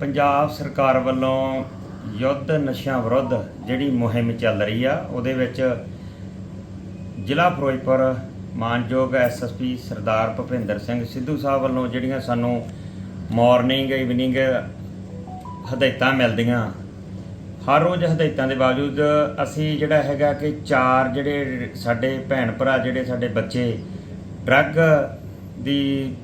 ਪੰਜਾਬ ਸਰਕਾਰ ਵੱਲੋਂ ਯੁੱਧ ਨਸ਼ਿਆਂ ਵਿਰੁੱਧ ਜਿਹੜੀ ਮੁਹਿੰਮ ਚੱਲ ਰਹੀ ਆ, ਉਹਦੇ ਵਿੱਚ ਜ਼ਿਲ੍ਹਾ ਫਿਰੋਜ਼ਪੁਰ ਮਾਨਯੋਗ ਐਸਐਸਪੀ ਸਰਦਾਰ ਭੁਪਿੰਦਰ ਸਿੰਘ ਸਿੱਧੂ ਸਾਹਿਬ ਵੱਲੋਂ ਜਿਹੜੀਆਂ ਸਾਨੂੰ ਮਾਰਨਿੰਗ ਇਵਨਿੰਗ ਹਦਾਇਤਾਂ ਮਿਲਦੀਆਂ। ਹਰ ਰੋਜ਼ ਹਦਾਇਤਾਂ ਦੇ ਬਾਵਜੂਦ ਅਸੀਂ ਜਿਹੜਾ ਹੈਗਾ ਕਿ ਚਾਰ ਜਿਹੜੇ ਸਾਡੇ ਭੈਣ ਭਰਾ, ਜਿਹੜੇ ਸਾਡੇ ਬੱਚੇ ਡਰੱਗ ਦੀ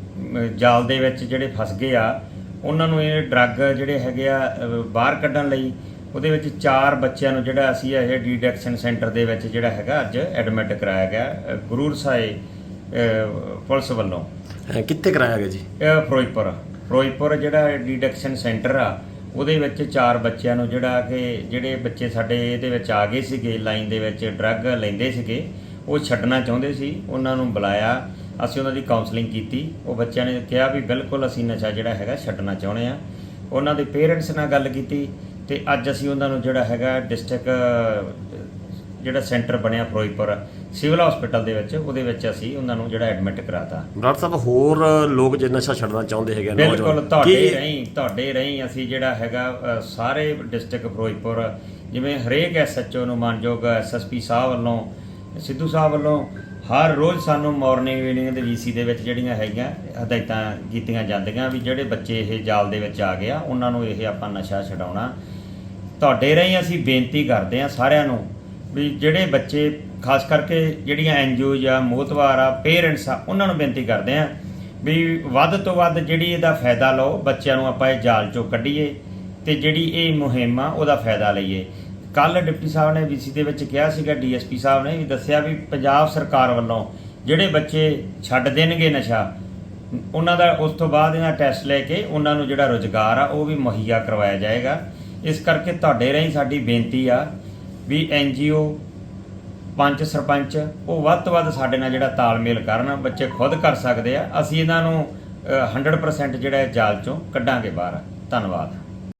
ਜਾਲ ਦੇ ਵਿੱਚ ਜਿਹੜੇ ਫਸ ਗਏ ਆ ਉਹਨਾਂ ਨੂੰ ਇਹ ਡਰੱਗ ਜਿਹੜੇ ਹੈਗੇ ਆ ਬਾਹਰ ਕੱਢਣ ਲਈ ਉਹਦੇ ਵਿੱਚ ਚਾਰ ਬੱਚਿਆਂ ਨੂੰ ਜਿਹੜਾ ਅਸੀਂ ਇਹ ਡੀਡੈਕਸ਼ਨ ਸੈਂਟਰ ਦੇ ਵਿੱਚ ਜਿਹੜਾ ਹੈਗਾ ਅੱਜ ਐਡਮਿਟ ਕਰਾਇਆ ਗਿਆ ਗੁਰੂਰ ਸਾਏ ਅ, ਪੁਲਿਸ ਵੱਲੋਂ। ਕਿੱਥੇ ਕਰਾਇਆ ਗਿਆ ਜੀ? ਇਹ ਫਿਰੋਜ਼ਪੁਰ ਫਿਰੋਜ਼ਪੁਰ ਜਿਹੜਾ ਡੀਡਕਸ਼ਨ ਸੈਂਟਰ ਆ ਉਹਦੇ ਵਿੱਚ ਚਾਰ ਬੱਚਿਆਂ ਨੂੰ ਜਿਹੜਾ ਕਿ ਜਿਹੜੇ ਬੱਚੇ ਸਾਡੇ ਇਹਦੇ ਵਿੱਚ ਆ ਗਏ ਸੀਗੇ ਲਾਈਨ ਦੇ ਵਿੱਚ ਡਰੱਗ ਲੈਂਦੇ ਸੀਗੇ ਉਹ ਛੱਡਣਾ ਚਾਹੁੰਦੇ ਸੀ ਉਹਨਾਂ ਨੂੰ ਬੁਲਾਇਆ। ਅਸੀਂ ਉਹਨਾਂ ਦੀ ਕਾਉਂਸਲਿੰਗ ਕੀਤੀ। ਉਹ ਬੱਚਿਆਂ ਨੇ ਕਿਹਾ ਵੀ ਬਿਲਕੁਲ ਅਸੀਂ ਨਸ਼ਾ ਜਿਹੜਾ ਹੈਗਾ ਛੱਡਣਾ ਚਾਹੁੰਦੇ ਆ ਉਹਨਾਂ ਦੇ ਪੇਰੈਂਟਸ ਨਾਲ ਗੱਲ ਕੀਤੀ ਤੇ ਅੱਜ ਅਸੀਂ ਉਹਨਾਂ ਨੂੰ ਜਿਹੜਾ ਹੈਗਾ ਡਿਸਟ੍ਰਿਕਟ ਜਿਹੜਾ ਸੈਂਟਰ ਬਣਿਆ ਫਿਰੋਜ਼ਪੁਰ ਸਿਵਲ ਹਸਪੀਟਲ ਦੇ ਵਿੱਚ ਉਹਦੇ ਵਿੱਚ ਅਸੀਂ ਉਹਨਾਂ ਨੂੰ ਜਿਹੜਾ ਐਡਮਿਟ ਕਰਾਤਾ। ਡਾਕਟਰ ਸਾਹਿਬ ਹੋਰ ਲੋਕ ਜੇ ਨਸ਼ਾ ਛੱਡਣਾ ਚਾਹੁੰਦੇ ਹੈਗੇ ਬਿਲਕੁਲ ਤੁਹਾਡੇ ਰਹੀ ਤੁਹਾਡੇ ਰਹੀ ਅਸੀਂ ਜਿਹੜਾ ਹੈਗਾ ਸਾਰੇ ਡਿਸਟ੍ਰਿਕਟ ਫਿਰੋਜ਼ਪੁਰ ਜਿਵੇਂ ਹਰੇਕ ਐਸਐਚਓ ਨੂੰ ਮਾਨਯੋਗ ਐਸਐਸਪੀ ਸਾਹਿਬ ਵੱਲੋਂ ਸਿੱਧੂ ਸਾਹਿਬ ਵੱਲੋਂ ਹਰ ਰੋਜ਼ ਸਾਨੂੰ ਮਾਰਨਿੰਗ ਈਵਨਿੰਗ ਦੇ ਵੀਸੀ ਦੇ ਵਿੱਚ ਜਿਹੜੀਆਂ ਹੈਗੀਆਂ, ਹਦਾਇਤਾਂ ਕੀਤੀਆਂ ਜਾਂਦੀਆਂ ਵੀ ਜਿਹੜੇ ਬੱਚੇ ਇਹ ਜਾਲ ਦੇ ਵਿੱਚ ਆ ਗਿਆ ਉਹਨਾਂ ਨੂੰ ਇਹ ਆਪਾਂ ਨਸ਼ਾ ਛਡਾਉਣਾ। ਤੁਹਾਡੇ ਰਾਹੀਂ ਅਸੀਂ ਬੇਨਤੀ ਕਰਦੇ ਹਾਂ ਸਾਰਿਆਂ ਨੂੰ ਵੀ ਜਿਹੜੇ ਬੱਚੇ, ਖਾਸ ਕਰਕੇ ਜਿਹੜੀਆਂ ਐਨਜੀਓ ਜਾਂ ਮੋਹਤਵਾਰ ਆ ਪੇਰੈਂਟਸ ਆ, ਉਹਨਾਂ ਨੂੰ ਬੇਨਤੀ ਕਰਦੇ ਹਾਂ ਵੀ ਵੱਧ ਤੋਂ ਵੱਧ ਜਿਹੜੀ ਇਹਦਾ ਫਾਇਦਾ ਲਓ, ਬੱਚਿਆਂ ਨੂੰ ਆਪਾਂ ਇਹ ਜਾਲ ਚੋਂ ਕੱਢੀਏ ਤੇ ਜਿਹੜੀ ਇਹ ਮੁਹਿੰਮ ਆ, ਉਹਦਾ ਫਾਇਦਾ ਲਈਏ। ਕੱਲ ਡਿਪਟੀ ਸਾਹਿਬ ਨੇ ਵੀਸੀ ਦੇ ਵਿੱਚ ਕਿਹਾ ਸੀਗਾ ਡੀਐਸਪੀ ਸਾਹਿਬ ਨੇ ਵੀ ਦੱਸਿਆ ਵੀ ਪੰਜਾਬ ਸਰਕਾਰ ਵੱਲੋਂ ਜਿਹੜੇ ਬੱਚੇ ਛੱਡ ਦੇਣਗੇ ਨਸ਼ਾ ਉਹਨਾਂ ਦਾ ਉਸ ਤੋਂ ਬਾਅਦ ਇਹਨਾਂ ਟੈਸਟ ਲੈ ਕੇ ਉਹਨਾਂ ਨੂੰ ਜਿਹੜਾ ਰੋਜ਼ਗਾਰ ਆ ਉਹ ਵੀ ਮੁਹੱਈਆ ਕਰਵਾਇਆ ਜਾਏਗਾ। ਇਸ ਕਰਕੇ ਤੁਹਾਡੇ ਰਾਹੀਂ ਸਾਡੀ ਬੇਨਤੀ ਆ ਵੀ ਐਨਜੀਓ ਪੰਚ ਸਰਪੰਚ ਉਹ ਵੱਧ ਤੋਂ ਵੱਧ ਸਾਡੇ ਨਾਲ ਜਿਹੜਾ ਤਾਲਮੇਲ ਕਰਨ ਬੱਚੇ ਖੁਦ ਕਰ ਸਕਦੇ ਆ। ਅਸੀਂ ਇਹਨਾਂ ਨੂੰ ਅ, 100% ਜਿਹੜਾ ਜਾਲ ਚੋਂ ਕੱਢਾਂਗੇ ਬਾਹਰ। ਧੰਨਵਾਦ।